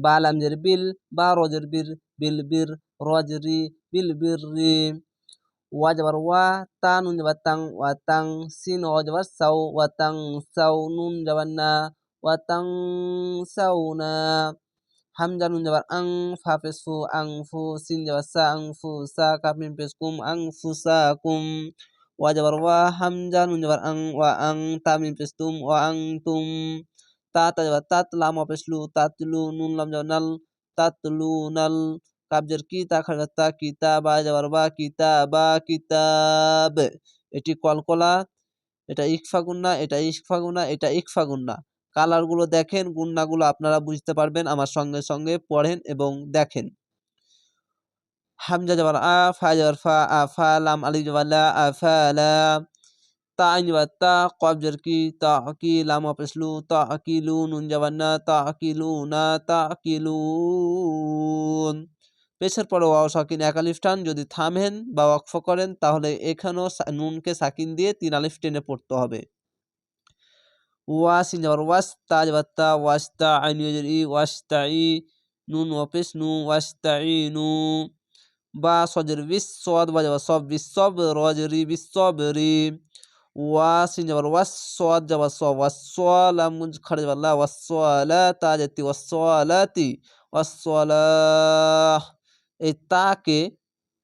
বা লামজের বিল বা রজের বীর বিল বীর রজরি বিল বীর রি ওয়া যাবার ওয়া তা নুন যাবার তাং ওয়া তাং সিন ও যাবার সাউ ওয়া তাং সাউ নুন যাবার না ওয়া তাং সাউ না হামজা নুন যাবার আং ফা পেশ ফু আং ফু সিন যাবার সা আং ফু সা কাপ মিম পেশ কুম আং ফু সা কুম ওয়া যাবার ওয়া হামজা নুন যাবার আং ওয়া আং তা মিম পেশ তুম ওয়া আং তুম তা তা যাবার তাত লাম ও পেশ লু তাত লু নুন লাম যাবার নাল তাত লু নাল কাবজের কি তা খাড়া তা কিতাবা যাবার বা কিতাবা কিতাব এটি কলকলা এটা ইকফা গুন্না এটা ইকফা গুন্না এটা ইকফা গুন্না কালারগুলো দেখেন গুন্নাগুলো আপনারা বুঝতে পারবেন, আমার সঙ্গে সঙ্গে পড়েন এবং দেখেন। হামজা যাবার আ, ফা যাবার ফা, আ, ফা, লাম আলি যাবার লা, আ, ফা লাম অপেসলু তা কিলু নুন যাবার না তা না তা কিলুন পেশের পরে ওয়াও সাকিন এক আলিফ টান, যদি থামেন বা ওয়াকফ করেন তাহলে এখানেও নুনকে সাকিন দিয়ে তিন আলিফ টেনে পড়তে হবে। ওয়াসিন যাবার ওয়াস্তা যাবার তা ওয়াস্তা আইন ই ওয়াস্তা ই, নুন ওয়াপেস নু ওয়াস্তা ই, নু। বা সজের বিস সদ বা সব, বিস সব, রজরি বিস সব, রি। ওয়াসিন যাবার ওয়াস সদ যাবার সব ওয়াস লাম খাড়ে যাবার লা ওয়াস লা তা জাতি ওয়াস লাতি ওয়াস এই তাকে,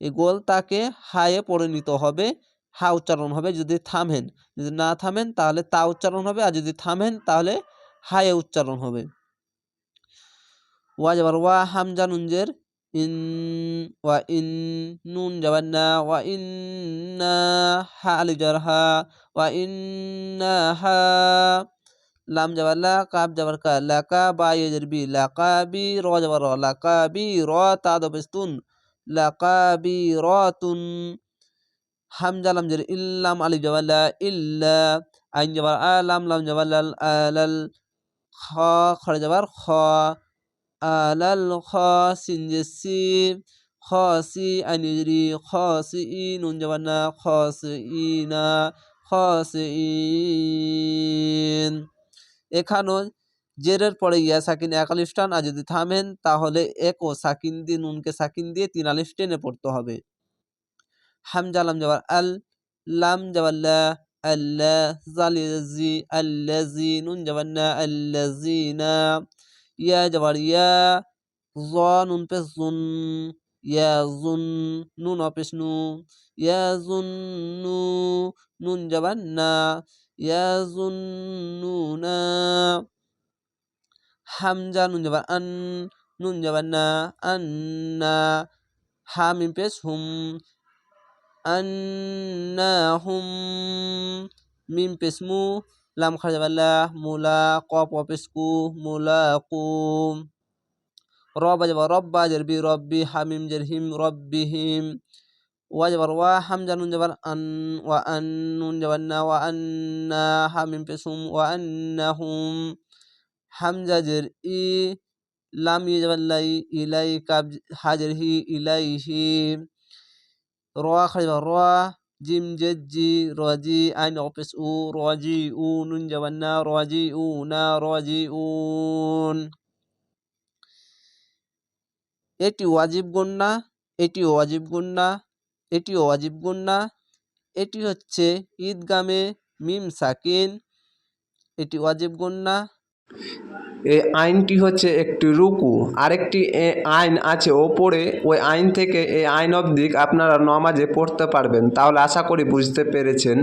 এই গোল তাকে হায়ে পরিণত হবে, হা উচ্চারণ হবে যদি থামেন। যদি না থামেন তাহলে তা উচ্চারণ হবে, আর যদি থামেন তাহলে হায়ে উচ্চারণ হবে। ওয়া যাবার ওয়া হামজা নুনজের إن وإن نون جبنا وإنا ها لجرها وإنا ها لام جبلا قاب جبر كا لا كا با بي لا قا رو جبر رو لا قا بي رو تادو بستون لا قا رو تون هم لام جر إلا ألف جبر لا إلا أن جبر آلام لام جبلا آلال خا خرج جبر خا আলাল খ সিন যে সি খ সি আইন রি ই নুন যাবার না খ সি ই না খ সি ইন এখানেও জেরের পরে ইয়া সাকিন এক আলিফ আর যদি থামেন, তাহলে এক ও সাকিন দিয়ে, নুনকে সাকিন দিয়ে তিন আলিফ টেনে পড়তে হবে। হামজা, লাম যাবার আল, লাম যাবার লা আল্লাহ ইয়া যাবার ইয়া জ, নুন জুন ইয়া জুন يا جبر يا ظا نون بس ظن يا ظن نون أبس نو يا ظن نون جبنا يا ظنونا حمزة نون جبر أن نون جبنا أن حامين بس هم أنهم ميم بسمو لام خرج بالله ملاق قاف وبسكو ملاقوم رب جب رب جربي ربي حميم جرهم ربهم وجبر وحمد نون جبر أن وأن نون جبرنا وأنا حميم بسهم وأنهم. حمزة جرئي لم يجبر لي إليك حجره إليه روى خرج روى জিম জেজি রজি আইন অফিস উ রজি উ নুন জাবান্না রজি উ না রজি উন এটি ওয়াজিব গুন্না এটি ওয়াজিব গুন্না এটি ওয়াজিব গুন্না এটি হচ্ছে ঈদগামে মিম সাকিন, এটি ওয়াজিব গন্যা এই আইনটি হচ্ছে একটি রুকু। আরেকটি আইন আছে ওপরে। ওই আইন থেকে এই আইন অবধি আপনারা নমাজে পড়তে পারবেন। তাহলে আশা করি বুঝতে পেরেছেন।